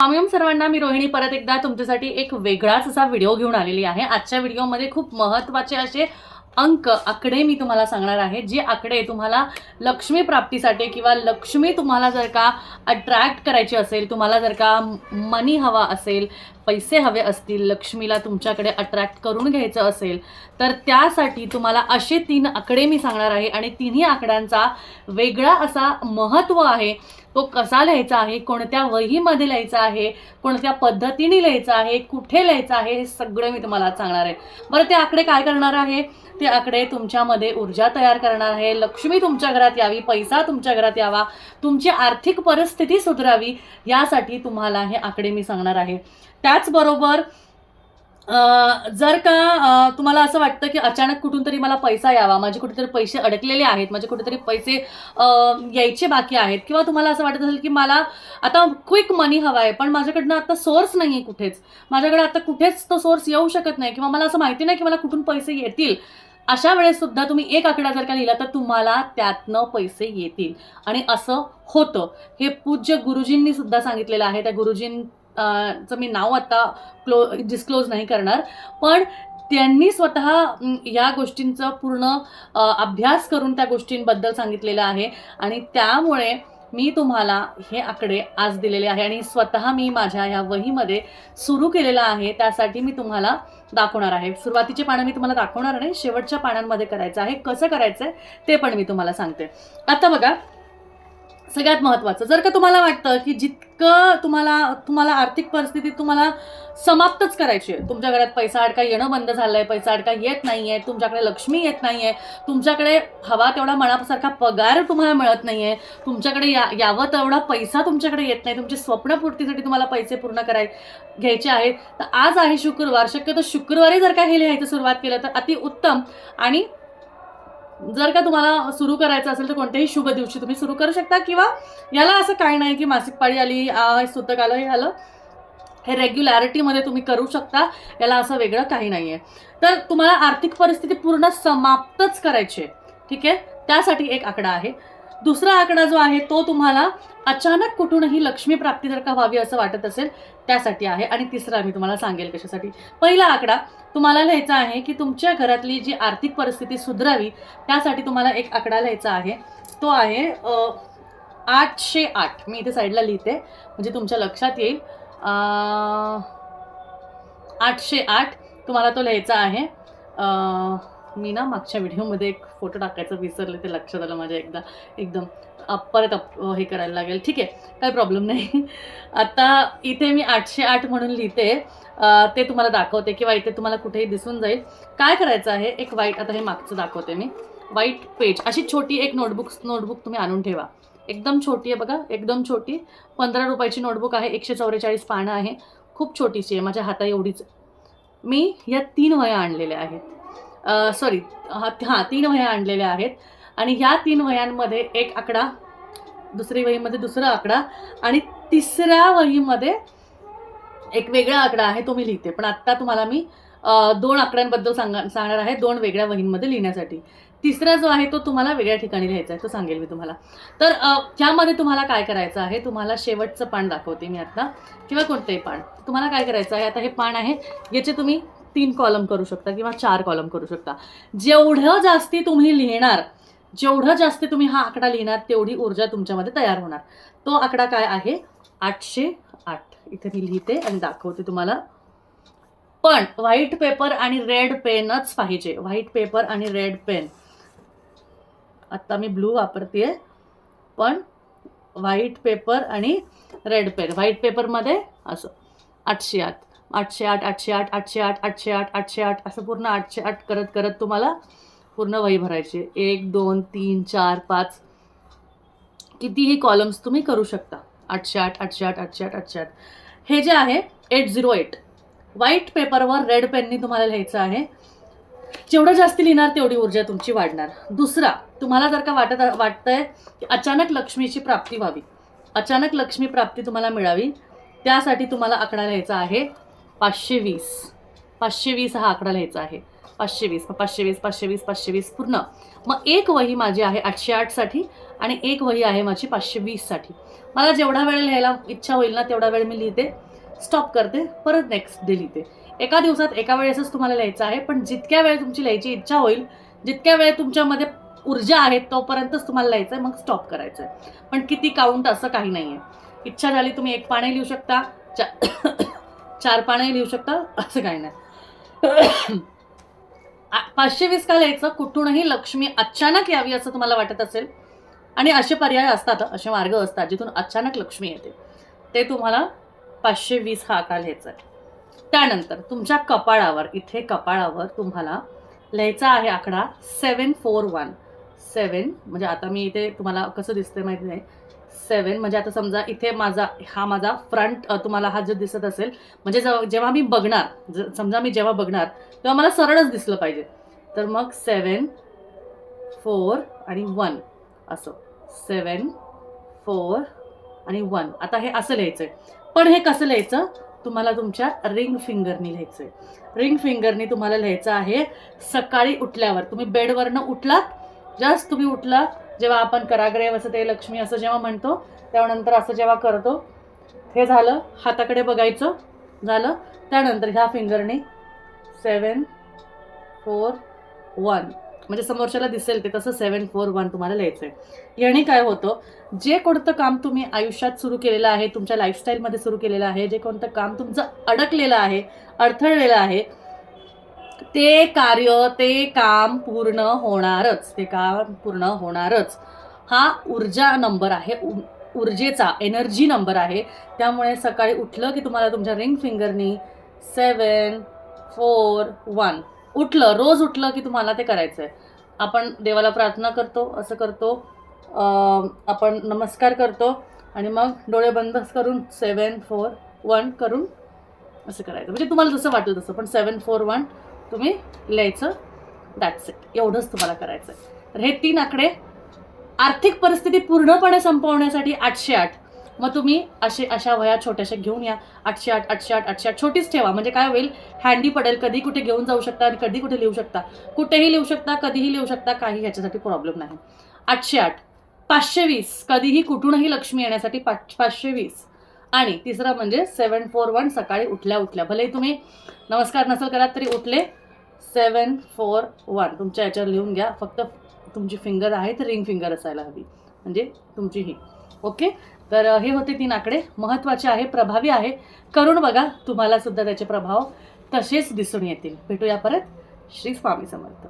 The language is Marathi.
स्वामीम सर्वांना मी रोहिणी परत एकदा तुमच्यासाठी एक वेगळाच असा व्हिडिओ घेऊन आलेली आहे. आजच्या व्हिडिओमध्ये खूप महत्त्वाचे असे अंक आकडे मी तुम्हाला सांगणार आहे जे आकडे तुम्हाला लक्ष्मी प्राप्तीसाठी किंवा लक्ष्मी तुम्हाला जर का अट्रॅक्ट करायची असेल तुम्हाला जर का मनी हवा असेल पैसे हवे असतील लक्ष्मीला तुमच्याकडे अट्रॅक्ट करून घ्यायचं असेल तर त्यासाठी तुम्हाला असे तीन आकडे मी सांगणार आहे. आणि तिन्ही आकड्यांचा वेगळा असा महत्त्व आहे. तो कसा लिहायचा आहे कोणत्या वहीमध्ये लिहायचा आहे कोणत्या पद्धतीने लिहायचा आहे कुठे लिहायचं आहे हे सगळं मी तुम्हाला सांगणार आहे. बरं ते आकडे काय करणार आहे? ते आकडे तुमच्यामध्ये ऊर्जा तयार करणार आहे. लक्ष्मी तुमच्या घरात यावी पैसा तुमच्या घरात यावा तुमची आर्थिक परिस्थिती सुधारावी यासाठी तुम्हाला हे आकडे मी सांगणार आहे. त्याचबरोबर जर का तुम्हाला असं वाटतं की अचानक कुठून तरी मला पैसा यावा माझे कुठेतरी पैसे अडकलेले आहेत माझे कुठेतरी पैसे यायचे बाकी आहेत किंवा तुम्हाला असं वाटत असेल की मला आता क्विक मनी हवा आहे पण माझ्याकडनं आता सोर्स नाही आहे कुठेच. माझ्याकडे आता कुठेच तो सोर्स येऊ शकत नाही किंवा मला असं माहिती नाही की मला कुठून पैसे येतील. अशा वेळेस सुद्धा तुम्ही एक आकडा जर का लिहिला तर तुम्हाला त्यातनं पैसे येतील. आणि असं होतं. हे पूज्य गुरुजींनी सुद्धा सांगितलेलं आहे. त्या गुरुजीं चं मी नाव आता क्लो डिस्क्लोज नाही करणार. पण त्यांनी स्वतः या गोष्टींचं पूर्ण अभ्यास करून त्या गोष्टींबद्दल सांगितलेलं आहे. आणि त्यामुळे मी तुम्हाला हे आकडे आज दिलेले आहे. आणि स्वतः मी माझ्या ह्या वहीमध्ये सुरू केलेलं आहे. त्यासाठी मी तुम्हाला दाखवणार आहे. सुरुवातीचे पानं मी तुम्हाला दाखवणार नाही. शेवटच्या पानांमध्ये करायचं आहे. कसं करायचं आहे ते पण मी तुम्हाला सांगते. आता बघा सगळ्यात महत्त्वाचं जर का तुम्हाला वाटतं की जितकं तुम्हाला तुम्हाला आर्थिक परिस्थिती तुम्हाला समाप्तच करायची आहे. तुमच्या घरात पैसा अडका येणं बंद झालं आहे पैसा अडका येत नाही आहे तुमच्याकडे लक्ष्मी येत नाही आहे तुमच्याकडे हवा तेवढा मनासारखा पगार तुम्हाला मिळत नाही आहे तुमच्याकडे या यावं तेवढा पैसा तुमच्याकडे येत नाही तुमची स्वप्नपूर्तीसाठी तुम्हाला पैसे पूर्ण कराय घ्यायचे आहेत तर आज आहे शुक्रवार. शक्यतो शुक्रवारी जर का हे लिहायचं सुरुवात केलं तर अति उत्तम आणि जर का तुम्हाला सुरू करायचं असेल तर कोणत्याही शुभ दिवशी तुम्ही सुरू करू शकता. किंवा याला असं काही नाही की मासिक पाळी आली सुतक आलं हे आलं हे रेग्युलॅरिटीमध्ये तुम्ही करू शकता. याला असं वेगळं काही नाही आहे तर तुम्हाला आर्थिक परिस्थिती पूर्ण समाप्तच करायची आहे. ठीक आहे? त्यासाठी एक आकडा आहे. दुसरा आकडा जो आहे तो तुम्हाला अचानक कुठूनही लक्ष्मी प्राप्ती जर का व्हावी असं वाटत असेल त्यासाठी आहे. आणि तिसरा मी तुम्हाला सांगेल कशासाठी. पहिला आकडा तुम्हाला लिहायचा आहे की तुमच्या घरातली जी आर्थिक परिस्थिती सुधारावी त्यासाठी तुम्हाला एक आकडा लिहायचा आहे. तो आहे आठशे आठ मी इथे साईडला लिहिते. म्हणजे तुमच्या लक्षात येईल. आठशे आठ तुम्हाला तो लिहायचा आहे. मी ना मागच्या व्हिडिओमध्ये एक फोटो टाकायचं विसरले ते लक्षात आलं माझ्या एकदा. एकदम परत अप हे करायला लागेल. ठीक आहे काही प्रॉब्लेम नाही. आता इथे मी आठशे आठ म्हणून लिहिते. ते तुम्हाला दाखवते किंवा इथे तुम्हाला कुठेही दिसून जाईल. काय करायचं आहे? एक वाईट आता हे मागचं दाखवते मी. वाईट पेज अशी छोटी एक नोटबुक नोटबुक तुम्ही आणून ठेवा. एकदम छोटी आहे बघा एकदम छोटी. पंधरा रुपयाची नोटबुक आहे एकशे चौवेचाळीस पानं आहे. खूप छोटीशी आहे माझ्या हाता एवढीच मी या तीन वह्या आणलेल्या आहेत. सॉरी हां तीन वह्या आणलेल्या आहेत. आणि ह्या तीन वह्यांमध्ये एक आकडा दुसरी वहीमध्ये दुसरा आकडा आणि तिसऱ्या वहीमध्ये एक वेगळा आकडा आहे तो मी लिहिते. पण आत्ता तुम्हाला मी दोन आकड्यांबद्दल सांगा सांगणार आहे दोन वेगळ्या वहींमध्ये लिहिण्यासाठी. तिसरा जो आहे तो तुम्हाला वेगळ्या ठिकाणी लिहायचा आहे तो सांगेल मी तुम्हाला. तर त्यामध्ये ह्यामध्ये तुम्हाला काय करायचं आहे तुम्हाला शेवटचं पान दाखवते मी आत्ता किंवा कोणतंही पान. तुम्हाला काय करायचं आहे आता हे पान आहे याचे तुम्ही तीन कॉलम करू शकता किंवा चार कॉलम करू शकता. जेवढं जास्ती तुम्ही लिहिणार जेवढं जास्त तुम्ही हा आकडा लिहिणार तेवढी ऊर्जा तुमच्यामध्ये तयार होणार. तो आकडा काय आहे? आठशे आठ. इथे मी लिहिते आणि दाखवते तुम्हाला. पण व्हाईट पेपर आणि रेड पेनच पाहिजे. व्हाईट पेपर आणि रेड पेन आत्ता मी ब्लू वापरते पण व्हाईट पेपर आणि रेड पेन व्हाईट पेपरमध्ये असं. आठशे आठ. आठशे आठ आठशे आठ आठशे आठ आठशे आठ आठशे आठ असं पूर्ण आठशे आठ करत करत तुम्हाला पूर्ण वही भरायची एक दोन तीन चार पाच. कितीही कॉलम्स तुम्ही करू शकता. आठशे आठ आठशे आठ आठशे आठ आठशे आठ. हे जे आहे एट झिरो एट व्हाईट पेपरवर रेड पेननी तुम्हाला लिहायचं आहे. जेवढं जास्त लिहिणार तेवढी ऊर्जा तुमची वाढणार. दुसरा तुम्हाला जर का वाटत वाटतंय की अचानक लक्ष्मीची प्राप्ती व्हावी अचानक लक्ष्मी प्राप्ती तुम्हाला मिळावी त्यासाठी तुम्हाला आकडा लिहायचा आहे. पाचशे वीस. पाचशे वीस हा आकडा लिहायचा आहे. पाचशे वीस. मग पाचशे वीस पाचशे वीस पाचशे वीस पूर्ण. मग एक वही माझी आहे आठशे आठसाठी आणि एक वही आहे माझी पाचशे वीससाठी मला जेवढा वेळ लिहायला इच्छा होईल ना तेवढा वेळ मी लिहिते. स्टॉप करते. परत नेक्स्ट डे लिहिते एका दिवसात एका वेळेसच तुम्हाला लिहायचं आहे पण जितक्या वेळ तुमची लिहायची इच्छा होईल जितक्या वेळ तुमच्यामध्ये ऊर्जा आहे तोपर्यंतच तुम्हाला लिहायचं आहे मग स्टॉप करायचं आहे. पण किती काउंट असं काही नाही आहे इच्छा झाली तुम्ही एक पाने लिहू शकता. चा- चार पानही लिहू शकता असं काही नाही. पाचशे वीस का लिहायचं? कुठूनही लक्ष्मी अचानक यावी असं तुम्हाला वाटत असेल आणि असे पर्याय असतात असे मार्ग असतात जिथून अचानक लक्ष्मी येते ते तुम्हाला पाचशे वीस हा आकार लिहायचा आहे. त्यानंतर तुमच्या कपाळावर इथे कपाळावर तुम्हाला लिहायचा आहे आकडा सेवन फोर वन सेवन म्हणजे आता मी इथे तुम्हाला कसं दिसतंय माहिती नाही. सेवन. म्हणजे आता समजा इथे माझा हा माझा फ्रंट तुम्हाला हा जो दिसत असेल म्हणजे जेव्हा मी बघणार समजा मी जेव्हा बघणार तेव्हा मला सरळच दिसलं पाहिजे. तर मग सेवन फोर आणि वन असं. सेवन फोर आणि वन. आता हे असं लिहायचं आहे पण हे कसं लिहायचं? तुम्हाला तुमच्या रिंग फिंगरनी लिहायचं आहे रिंग फिंगरनी तुम्हाला लिहायचं आहे सकाळी उठल्यावर. तुम्ही बेडवरनं उठलात जस्ट तुम्ही उठला जेव्हा आपण कराग्रे वसते लक्ष्मी असं जेव्हा म्हणतो त्यानंतर असं जेव्हा करतो हे झालं हाताकडे बघायचं झालं. त्यानंतर ह्या फिंगरने सेवन फोर वन म्हणजे समोरच्याला दिसेल ते तसं सेवन फोर वन तुम्हाला लिहायचं आहे याने काय होतं जे कोणतं काम तुम्ही आयुष्यात सुरू केलेलं आहे तुमच्या लाईफस्टाईलमध्ये सुरू केलेलं आहे जे कोणतं काम तुमचं अडकलेलं आहे अडथळलेलं आहे ते कार्य ते काम पूर्ण होणारच ते काम पूर्ण होणारच. हा ऊर्जा नंबर आहे ऊर्जेचा एनर्जी नंबर आहे. त्यामुळे सकाळी उठलं की तुम्हाला तुमच्या रिंग फिंगरनी सेवन फोर वन उठलं रोज उठलं की तुम्हाला ते करायचं आहे आपण देवाला प्रार्थना करतो असं करतो. आपण नमस्कार करतो आणि मग डोळे बंद करून सेवन फोर वन करून असं करायचं. म्हणजे तुम्हाला जसं वाटलं तसं पण सेवन फोर वन तुम्ही लिहायचं दॅट्स इट एवढंच तुम्हाला करायचं आहे तर हे तीन आकडे आर्थिक परिस्थिती पूर्णपणे संपवण्यासाठी आठशे आठ. मग तुम्ही असे अशा वया छोट्याशा घेऊन या. आठशे आठ आठशे आठ आठशे आठ. छोटीच ठेवा म्हणजे काय होईल? हँडी पडेल कधी कुठे घेऊन जाऊ शकता आणि कधी कुठे लिहू शकता. कुठेही लिहू शकता कधीही लिहू शकता काही ह्याच्यासाठी प्रॉब्लेम नाही. आठशे आठ. पाचशे वीस. कधीही कुठूनही लक्ष्मी येण्यासाठी पाच पाचशे वीस. आणि तिसरं म्हणजे सेवन फोर वन सकाळी उठल्या उठल्या. भले तुम्ही नमस्कार नसेल करा तरी उठले. सेवन फोर वन तुमच्या याच्यावर लिहून घ्या. फक्त तुमची फिंगर आहे तर रिंग फिंगर असायला हवी. म्हणजे तुमची ही. ओके तर हे होते तीन आकडे. महत्त्वाचे आहे प्रभावी आहे. करून बघा तुम्हाला सुद्धा त्याचे प्रभाव तसेच दिसून येतील. भेटूया परत. श्री स्वामी समर्थ.